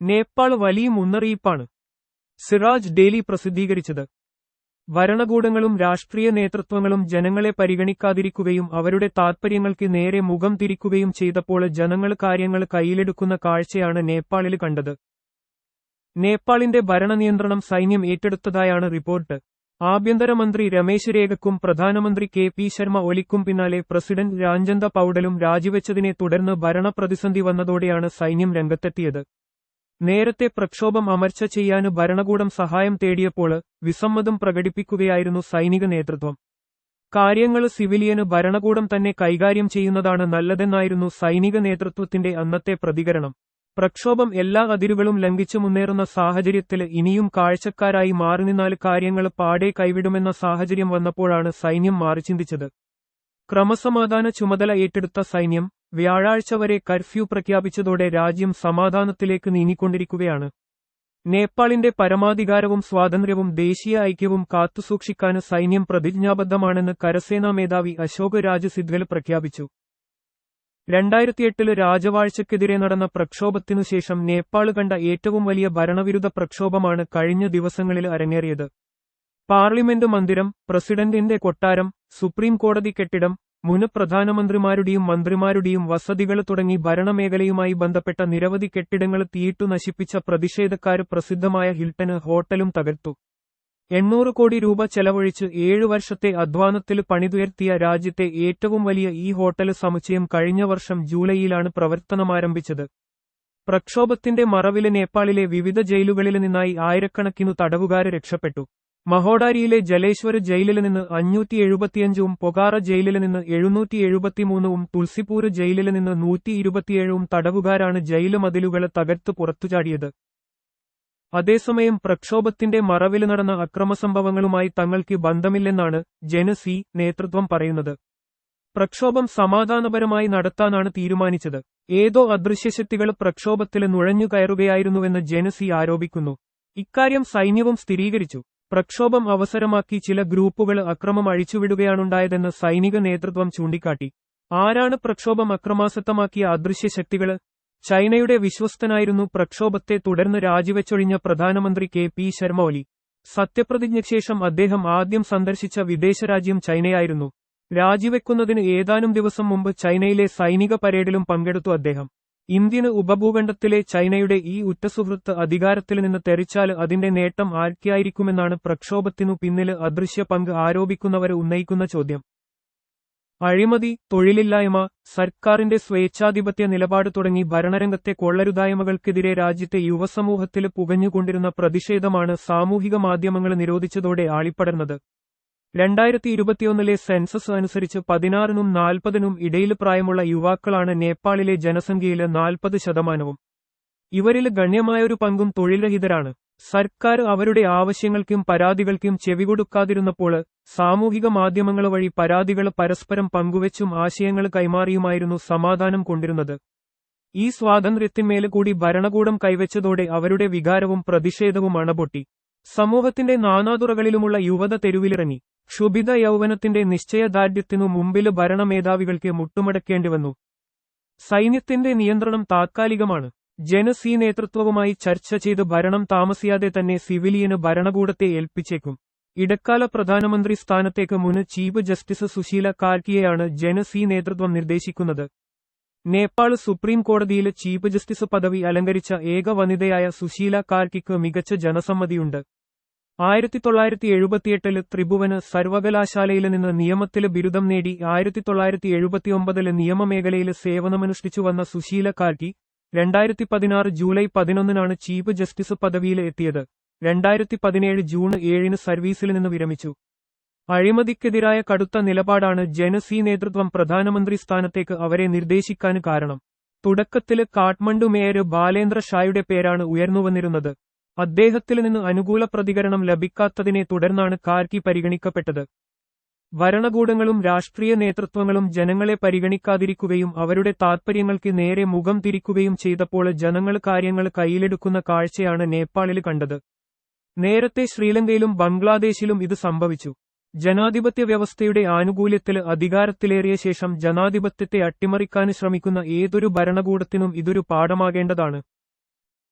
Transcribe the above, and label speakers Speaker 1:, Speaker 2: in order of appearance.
Speaker 1: നേപ്പാൾ വലിയ മുന്നറിയിപ്പാണ്. സിറാജ് ഡെയിലി പ്രസിദ്ധീകരിച്ചത്. ഭരണകൂടങ്ങളും രാഷ്ട്രീയ നേതൃത്വങ്ങളും ജനങ്ങളെ പരിഗണിക്കാതിരിക്കുകയും അവരുടെ താൽപര്യങ്ങൾക്ക് നേരെ മുഖം തിരിക്കുകയും ചെയ്തപ്പോൾ ജനങ്ങൾ കാര്യങ്ങൾ കയ്യിലെടുക്കുന്ന കാഴ്ചയാണ് നേപ്പാളിൽ കണ്ടത്. നേപ്പാളിന്റെ ഭരണനിയന്ത്രണം സൈന്യം ഏറ്റെടുത്തതായാണ് റിപ്പോർട്ട്. ആഭ്യന്തരമന്ത്രി രമേശ് രേഖക്കും പ്രധാനമന്ത്രി കെ പി ശർമ്മ ഒലിക്കും പിന്നാലെ പ്രസിഡന്റ് രാജന്ത പൌഡലും രാജിവെച്ചതിനെ തുടർന്ന് ഭരണപ്രതിസന്ധി വന്നതോടെയാണ് സൈന്യം രംഗത്തെത്തിയത്. നേരത്തെ പ്രക്ഷോഭം അമർച്ച ചെയ്യാന് ഭരണകൂടം സഹായം തേടിയപ്പോൾ വിസമ്മതം പ്രകടിപ്പിക്കുകയായിരുന്നു സൈനിക നേതൃത്വം. കാര്യങ്ങൾ സിവിലിയന് ഭരണകൂടം തന്നെ കൈകാര്യം ചെയ്യുന്നതാണ് നല്ലതെന്നായിരുന്നു സൈനിക നേതൃത്വത്തിന്റെ അന്നത്തെ പ്രതികരണം. പ്രക്ഷോഭം എല്ലാ അതിരുകളും ലംഘിച്ചു മുന്നേറുന്ന സാഹചര്യത്തിൽ ഇനിയും കാഴ്ചക്കാരായി മാറിനിന്നാൽ കാര്യങ്ങൾ പാടെ കൈവിടുമെന്ന സാഹചര്യം വന്നപ്പോഴാണ് സൈന്യം മാറി ചിന്തിച്ചത് ക്രമസമാധാന ചുമതല ഏറ്റെടുത്ത സൈന്യം വ്യാഴാഴ്ച വരെ കർഫ്യൂ പ്രഖ്യാപിച്ചതോടെ രാജ്യം സമാധാനത്തിലേക്ക് നീങ്ങിക്കൊണ്ടിരിക്കുകയാണ്. നേപ്പാളിന്റെ പരമാധികാരവും സ്വാതന്ത്ര്യവും ദേശീയ ഐക്യവും കാത്തുസൂക്ഷിക്കാൻ സൈന്യം പ്രതിജ്ഞാബദ്ധമാണെന്ന് കരസേനാ മേധാവി അശോക് രാജ് സിദ്ഗൽ പ്രഖ്യാപിച്ചു. രണ്ടായിരത്തിയെട്ടിൽ രാജവാഴ്ചയ്ക്കെതിരെ നടന്ന പ്രക്ഷോഭത്തിനുശേഷം നേപ്പാൾ കണ്ട ഏറ്റവും വലിയ ഭരണവിരുദ്ധ പ്രക്ഷോഭമാണ് കഴിഞ്ഞ ദിവസങ്ങളിൽ അരങ്ങേറിയത്. പാർലമെന്റ് മന്ദിരം പ്രസിഡന്റിന്റെ കൊട്ടാരം സുപ്രീം കോടതി കെട്ടിടം മുൻ പ്രധാനമന്ത്രിമാരുടെയും മന്ത്രിമാരുടെയും വസതികൾ തുടങ്ങി ഭരണമേഖലയുമായി ബന്ധപ്പെട്ട നിരവധി കെട്ടിടങ്ങൾ തീയിട്ടു നശിപ്പിച്ച പ്രതിഷേധക്കാർ പ്രസിദ്ധമായ ഹിൽട്ടന് ഹോട്ടലും തകർത്തു. എണ്ണൂറ് കോടി രൂപ ചെലവഴിച്ച് ഏഴു വർഷത്തെ അധ്വാനത്തിൽ പണിതുയർത്തിയ രാജ്യത്തെ ഏറ്റവും വലിയ ഈ ഹോട്ടൽ സമുച്ചയം കഴിഞ്ഞ വർഷം ജൂലൈയിലാണ് പ്രവർത്തനമാരംഭിച്ചത്. പ്രക്ഷോഭത്തിന്റെ മറവിൽ നേപ്പാളിലെ വിവിധ ജയിലുകളിൽ നിന്നായി ആയിരക്കണക്കിനു തടവുകാര് രക്ഷപ്പെട്ടു. മഹോഡാരിയിലെ ജലേശ്വര ജയിലിൽ നിന്ന് അഞ്ഞൂറ്റി എഴുപത്തിയഞ്ചും പൊകാറ ജയിലിൽ നിന്ന് എഴുന്നൂറ്റി എഴുപത്തിമൂന്നും തുൾസിപൂർ ജയിലിൽ നിന്ന് നൂറ്റി ഇരുപത്തിയേഴും തടവുകാരാണ് ജയിൽ മതിലുകൾ തകർത്ത് പുറത്തുചാടിയത് അതേസമയം പ്രക്ഷോഭത്തിന്റെ മറവിൽ നടന്ന അക്രമസംഭവങ്ങളുമായി തങ്ങൾക്ക് ബന്ധമില്ലെന്നാണ് ജനസി നേതൃത്വം പറയുന്നത്. പ്രക്ഷോഭം സമാധാനപരമായി നടത്താനാണ് തീരുമാനിച്ചത്. ഏതോ അദൃശ്യശക്തികൾ പ്രക്ഷോഭത്തിൽ നുഴഞ്ഞു കയറുകയായിരുന്നുവെന്ന് ജനസി ആരോപിക്കുന്നു. ഇക്കാര്യം സൈന്യവും സ്ഥിരീകരിച്ചു. പ്രക്ഷോഭം അവസരമാക്കി ചില ഗ്രൂപ്പുകൾ അക്രമം അഴിച്ചുവിടുകയാണുണ്ടായതെന്ന് സൈനിക നേതൃത്വം ചൂണ്ടിക്കാട്ടി. ആരാണ് പ്രക്ഷോഭം അക്രമാസക്തമാക്കിയ അദൃശ്യ ശക്തികൾ ചൈനയുടെ വിശ്വസ്തനായിരുന്നു പ്രക്ഷോഭത്തെ തുടർന്ന് രാജിവെച്ചൊഴിഞ്ഞ പ്രധാനമന്ത്രി കെ പി ശർമ്മ ഒലി. സത്യപ്രതിജ്ഞയ്ക്കുശേഷം അദ്ദേഹം ആദ്യം സന്ദർശിച്ച വിദേശരാജ്യം ചൈനയായിരുന്നു. രാജിവെക്കുന്നതിന് ഏതാനും ദിവസം മുമ്പ് ചൈനയിലെ സൈനിക പരേഡിലും പങ്കെടുത്തു അദ്ദേഹം. ഇന്ത്യന് ഉപഭൂഖണ്ഡത്തിലെ ചൈനയുടെ ഈ ഉറ്റസുഹൃത്ത് അധികാരത്തിൽ നിന്ന് തെറിച്ചാൽ അതിന്റെ നേട്ടം ആർക്കായിരിക്കുമെന്നാണ് പ്രക്ഷോഭത്തിനു പിന്നിൽ അദൃശ്യ പങ്ക് ആരോപിക്കുന്നവരെ ഉന്നയിക്കുന്ന ചോദ്യം. അഴിമതി തൊഴിലില്ലായ്മ സർക്കാരിന്റെ സ്വേച്ഛാധിപത്യ നിലപാട് തുടങ്ങി ഭരണരംഗത്തെ കൊള്ളരുതായ്മകൾക്കെതിരെ രാജ്യത്തെ യുവസമൂഹത്തിൽ പുകഞ്ഞുകൊണ്ടിരുന്ന പ്രതിഷേധമാണ് സാമൂഹിക മാധ്യമങ്ങൾ നിരോധിച്ചതോടെ ആളിപ്പടർന്നത്. രണ്ടായിരത്തി ഇരുപത്തിയൊന്നിലെ സെൻസസ് അനുസരിച്ച് പതിനാറിനും നാൽപ്പതിനും ഇടയിൽ പ്രായമുള്ള യുവാക്കളാണ് നേപ്പാളിലെ ജനസംഖ്യയിലെ നാൽപ്പത് ശതമാനവും. ഇവരിൽ ഗണ്യമായൊരു പങ്കും തൊഴിൽരഹിതരാണ്. സർക്കാർ അവരുടെ ആവശ്യങ്ങൾക്കും പരാതികൾക്കും ചെവി കൊടുക്കാതിരുന്നപ്പോൾ സാമൂഹിക മാധ്യമങ്ങൾ വഴി പരാതികൾ പരസ്പരം പങ്കുവച്ചും ആശയങ്ങൾ കൈമാറിയുമായിരുന്നു സമാധാനം കൊണ്ടിരുന്നത്. ഈ സ്വാതന്ത്ര്യത്തിന്മേൽ കൂടി ഭരണകൂടം കൈവച്ചതോടെ അവരുടെ വികാരവും പ്രതിഷേധവും അണപൊട്ടി. സമൂഹത്തിന്റെ നാനാതുറകളിലുമുള്ള യുവത തെരുവിലിറങ്ങി. ക്ഷുഭിത യൗവനത്തിന്റെ നിശ്ചയദാർഢ്യത്തിനു മുമ്പിൽ ഭരണമേധാവികൾക്ക് മുട്ടുമടക്കേണ്ടി വന്നു സൈന്യത്തിന്റെ നിയന്ത്രണം താത്കാലികമാണ്. ജനസീ നേതൃത്വവുമായി ചർച്ച ചെയ്ത് ഭരണം താമസിയാതെ തന്നെ സിവിലിയന് ഭരണകൂടത്തെ ഏൽപ്പിച്ചേക്കും. ഇടക്കാല പ്രധാനമന്ത്രി സ്ഥാനത്തേക്ക് മുൻ ചീഫ് ജസ്റ്റിസ് സുശീല കാർക്കിയെയാണ് ജനസീ നേതൃത്വം നിർദ്ദേശിക്കുന്നത്. നേപ്പാൾ സുപ്രീം കോടതിയിൽ ചീഫ് ജസ്റ്റിസ് പദവി അലങ്കരിച്ച ഏക വനിതയായ സുശീല കാർക്കിക്ക് മികച്ച ജനസമ്മതിയുണ്ട്. ആയിരത്തി തൊള്ളായിരത്തി എഴുപത്തിയെട്ടിൽ ത്രിഭുവന് സർവകലാശാലയിൽ നിന്ന് നിയമത്തിൽ ബിരുദം നേടി ആയിരത്തി തൊള്ളായിരത്തി എഴുപത്തിയൊമ്പതിൽ നിയമമേഖലയിൽ സേവനമനുഷ്ഠിച്ചു വന്ന സുശീല കാർക്കി രണ്ടായിരത്തി പതിനാറ് ജൂലൈ പതിനൊന്നിനാണ് ചീഫ് ജസ്റ്റിസ് പദവിയിൽ എത്തിയത്. രണ്ടായിരത്തി പതിനേഴ് ജൂൺ ഏഴിന് സർവീസിൽ നിന്ന് വിരമിച്ചു. അഴിമതിക്കെതിരായ കടുത്ത നിലപാടാണ് ജനസി നേതൃത്വം പ്രധാനമന്ത്രി സ്ഥാനത്തേക്ക് അവരെ നിർദ്ദേശിക്കാൻ കാരണം. തുടക്കത്തിൽ കാഠ്മണ്ഡു മേയർ ബാലേന്ദ്ര ഷായുടെ പേരാണ് ഉയർന്നുവന്നിരുന്നത്. അദ്ദേഹത്തിൽ നിന്ന് അനുകൂല പ്രതികരണം ലഭിക്കാത്തതിനെ തുടർന്നാണ് കാർക്കി പരിഗണിക്കപ്പെട്ടത്. ഭരണകൂടങ്ങളും രാഷ്ട്രീയ നേതൃത്വങ്ങളും ജനങ്ങളെ പരിഗണിക്കാതിരിക്കുകയും അവരുടെ താൽപര്യങ്ങൾക്ക് നേരെ മുഖം തിരിക്കുകയും ചെയ്തപ്പോൾ ജനങ്ങൾ കാര്യങ്ങൾ കയ്യിലെടുക്കുന്ന കാഴ്ചയാണ് നേപ്പാളിൽ കണ്ടത്. നേരത്തെ ശ്രീലങ്കയിലും ബംഗ്ലാദേശിലും ഇത് സംഭവിച്ചു. ജനാധിപത്യ വ്യവസ്ഥയുടെ ആനുകൂല്യത്തിൽ അധികാരത്തിലേറിയ ശേഷം ജനാധിപത്യത്തെ അട്ടിമറിക്കാൻ ശ്രമിക്കുന്ന ഏതൊരു ഭരണകൂടത്തിനും ഇതൊരു പാഠമാകേണ്ടതാണ്.